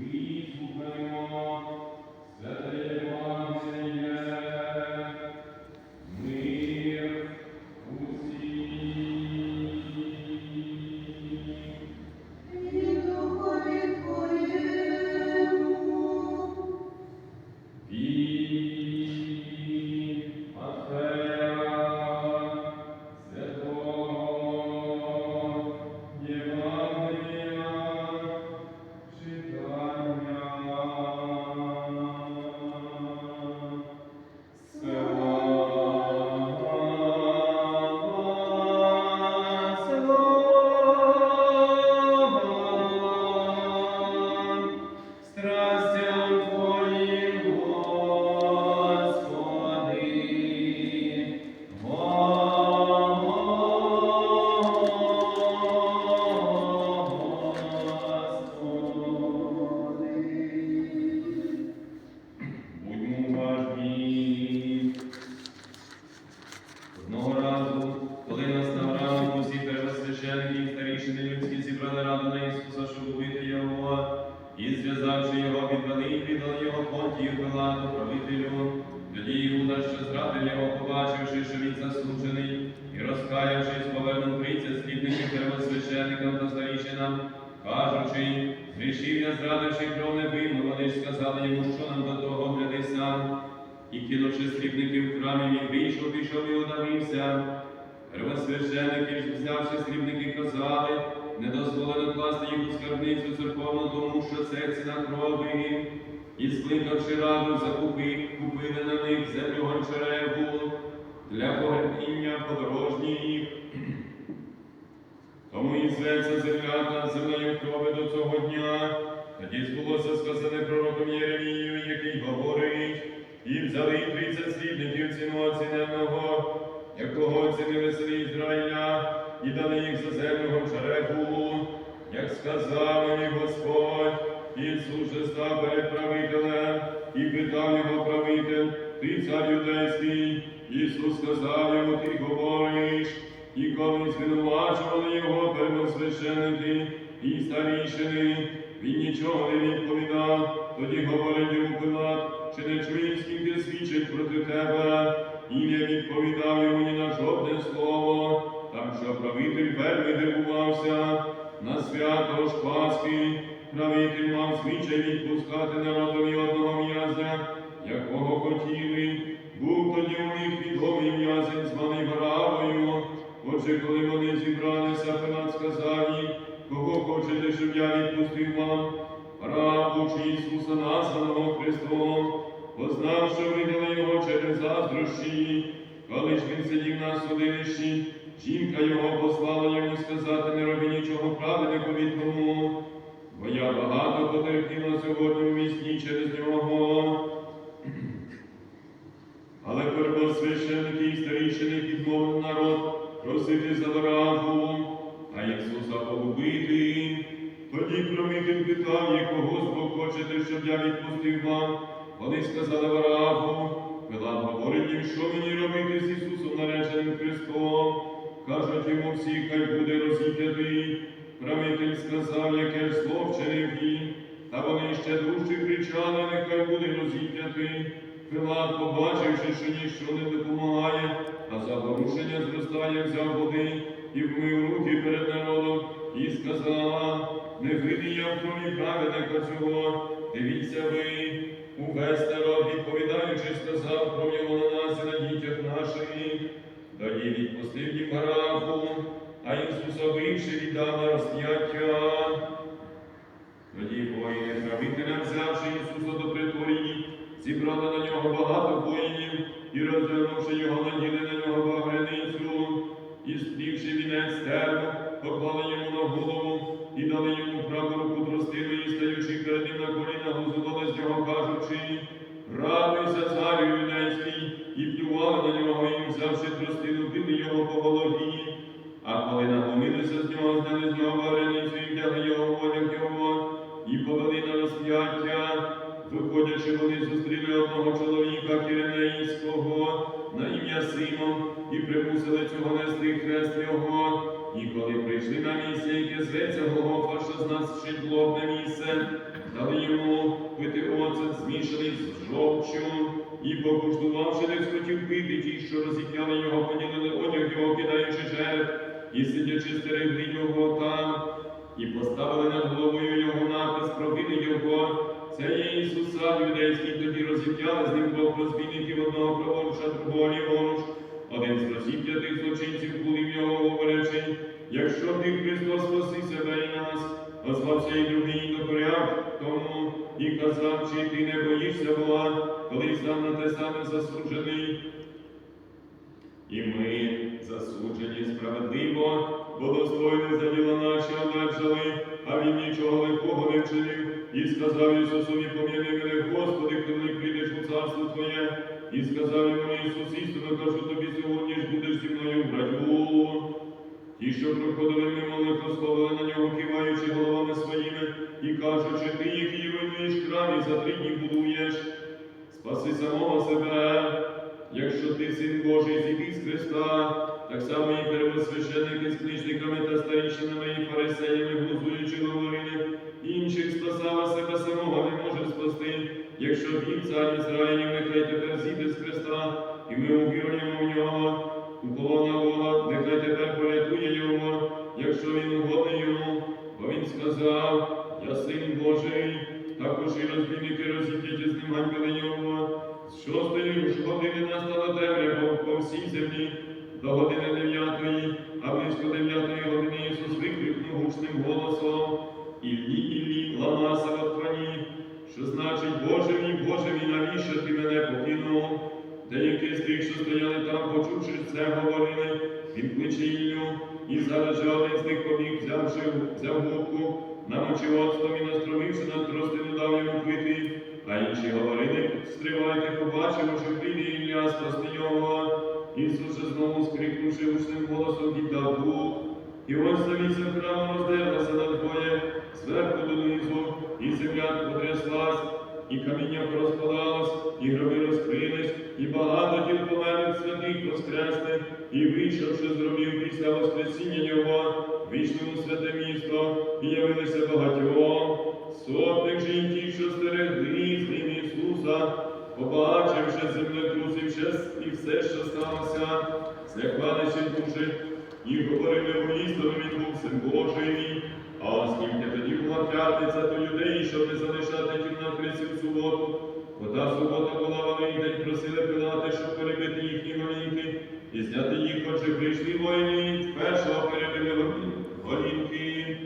Ісус Христа, святе Євангеліє, Тоді Іуда, що зрадив його, побачивши, що він засуджений, і розкаявшись, повернув тридцять слідників первосвященикам та старішинам, кажучи, грішив я, зрадивши кров невинну, вони ж сказали йому, що нам до того гляди сам. І кинувши слідників в храмі, він вийшов, пішов і удавився. Первосвященики взявши слівники, казали, не дозволено класти їх у скарбницю церковну, тому що це ціна крові. І скликавши раду, закупи, купили на них землю гончареву для погребіння подорожніх. Тому і зветься земля та землею крови до цього дня. Тоді збулося сказане пророком Єремію, який говорить, і взяли тридцять слідників ціну оціненого, якого оцінили сини Ізраїля, і дали їх за землю гончареву, як сказав мені Господь, Ісус став перед правителем, і питав його правитель, ти цар юдейський, Ісус сказав йому, ти говориш, і коли звинувачували його первосвященики і старішини, він нічого не відповідав, тоді говорить йому Пилат, чи не чуєш, скільки свідчить проти тебе, і не відповідав йому ні на жодне слово, так що правитель вельми дивувався, на свято ж Пасхи правитель мав звичай відпускати народові одного м'язня, якого хотіли. Був тоді у них відомий м'язень, званий Варавою. Отже, коли вони зібралися, Пилат сказав їм, кого хочете, щоб я відпустив вам, Раву чи Ісуса названого Христом, познав, що видали його через заздрощі, коли ж він сидів на судилищі, жінка його послала йому сказати, не роби нічого праведнику від тому, бо я багато потерпіла сьогодні у вісні через нього. Але первосвященники і старішини підмовив народ просити за Вараву, а Ісуса погубити. Тоді правитель питав, якого з Бог хочете, щоб я відпустив вам. Вони сказали Вараву. Пилат говорить що мені робити з Ісусом нареченим Христом. Кажуть йому всі, хай буде розіп'ятий. Правитель сказав, яке ж зло вчинив він. Та вони ще дужче кричали, нехай буде розіп'ятий. Пилат, побачивши, що ніщо не допомагає, а за порушення зростає, взяв води і вмив руки перед народом, і сказав, не винний я в крові праведника цього, дивіться ви, увесь народ, відповідаючи, сказав, кров його на нас і на дітях наших. Тоді відпустив їм Вараву, а Ісуса бивши віддав на розп'яття. Тоді воїни правителя, взявши Ісуса до приторії, зібрали на нього багато воїнів і, розвернувши його, наділи на нього багряницю, і стрівши вінець стерну, поклали йому на голову і дали йому праву руку тростину, і стаючи перед ним на коліна, глузували з нього, кажучи, радуйся, царю юдейський, і плювали на нього, і, взявши тростину, били його по голові. А коли нагломилися з нього, зняли з нього вареницю і вдягли його одяг його, і повели на розп'яття. Виходячи, вони зустріли одного чоловіка Киренеївського на ім'я Симон і примусили цього нести хрест його. І коли прийшли на місце, яке зветься Голгофа, що значить блудне місце, дали йому пити оцет, змішаний з жовчю, і покуштувавши, не схотів пити ті, що розіп'яли його, поділили одяг його, кидаючи жереб, і сидячи стерегли його там, і поставили над головою його напис, пробили його. Це є Ісус сам юдейський, тоді розіп'яли з ним двох розбійників, одного праворуч, а другого ліворуч. Один з розіп'ятих злочинців булив його, говорячи, якщо ти Христос спаси себе і нас, озвався і другий докоряв тому і казав, чи ти не боїшся Бога, коли сам на те саме засуджений. І ми, засуджені справедливо, бо достойні за діла наші одержали, а він нічого лихого не вчинив, і сказав Ісусові, пом'яни мене, Господи, коли прийдеш у царство Твоє, і сказав йому Ісус, істинно кажу тобі сьогодні ж будеш зі мною в раю. Ті, що проходили мимо, лихословили на нього, киваючи головами своїми, і кажучи, ти, який руйнуєш храм і за три дні будуєш, спаси самого себе. Якщо ти син Божий зійди з Христа, так само і первосвященники з книжниками та старішинами і фарисеями, глузуючи говорили, інших спасав, а себе самого не може спасти. Якщо він цар Ізраїлів, нехай тепер зійде з хреста, Ж години настала темрява по всій землі, до години дев'ятої, а близько дев'ятої години Ісус викрикнув гучним голосом, Іллі, Іллі, лама саватвані, що значить, Боже мій, Боже мій, навіщо ти мене покинув? Деякі з тих, що стояли там, почувши це, говорили, він кличе Іллю, і зараз же один з них побіг, взявши, взяв губку, намочив оцтом і настромивши на тростину дав йому пити, а інші говорили, стривайте, побачимо, що прийде Ілля, спасти його. Ісус же знову скрикнувши гучним голосом, віддав дух. І ось завіса храму роздерлася надвоє, зверху донизу, і земля потряслась, і каміння порозпадалось, і гроби розкрились, і багато тіл померлих святих воскресне, і вийшовши з побачивши землетрус і все, що сталося, злякалися душі, і говорили воістину він був син Божий. А оскільки тоді була п'ятниця, то юдеї, щоб не залишати тіл на хресті в суботу, Ота субота була вони день просили Пилати, щоб перебити їхні голінки, і зняти їх, отже прийшли воїни, першого перебили голінки.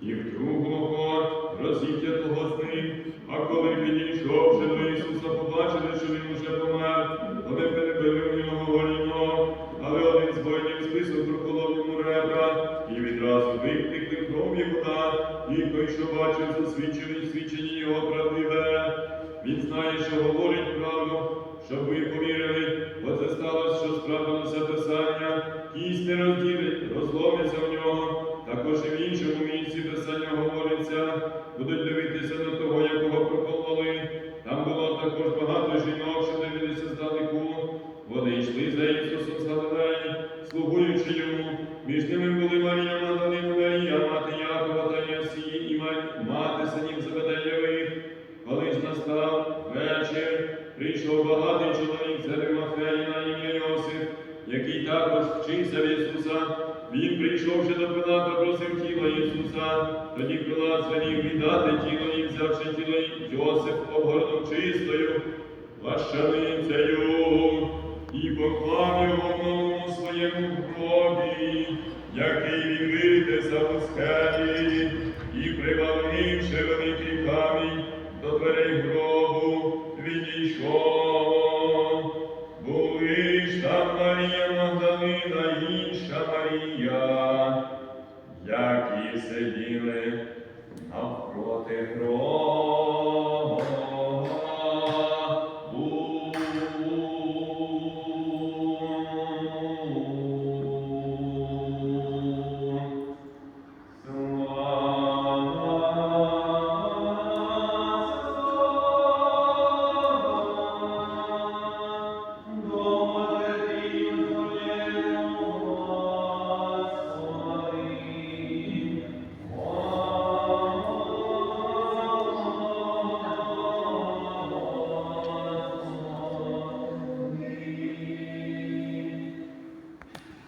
І в другого розіп'ятого з ним, а коли підійшов вже до Ісуса, побачили, що він уже помер, вони перебили в нього голінок, але один з воїнів спису проколов йому ребра, і відразу викликли кров'ю вода, і той, що бачив, засвідчив і свідчення його правдиве. Він знає, що говорить правду, щоб ви повірили, бо це сталося, що справилося Писання, кість не розділить, розломиться прийшовши до Пилата, просив тіла Ісуса. Тоді Пилат звелів віддати тіло і взявши тіло Йосип, обгорнув чистою вашаницею і поклав його в новому своєму гробі, який він витисав у скелі, Pedro